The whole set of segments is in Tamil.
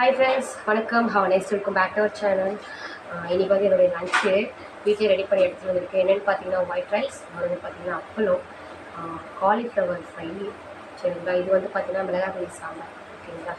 ஹாய் ஃப்ரெண்ட்ஸ் வணக்கம். How nice welcome back to our channel இன்றைக்கி வந்து என்னுடைய லஞ்சு வீட்டிலே ரெடி பண்ணி எடுத்துகிட்டு வந்திருக்கேன். என்னென்னு பார்த்தீங்கன்னா ஒயிட் ரைஸ் அப்புறம் வந்து பார்த்தீங்கன்னா அப்பளம் காலிஃப்ளவர் ஃப்ரை சரிங்களா? இது வந்து பார்த்தீங்கன்னா மிளகாய் பொடி சாம்பார். ஓகேங்களா?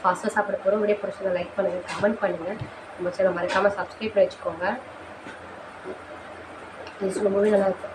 ஃபாஸ்ட்டாக சாப்பிட போகிறோம் வீடியோ பிடிச்சதை லைக் பண்ணுங்கள் கமெண்ட் பண்ணுங்கள் நம்ம சேனல் மறக்காமல் சப்ஸ்கிரைப் பண்ணி வச்சுக்கோங்க. இது ரொம்பவே நல்லாயிருக்கும்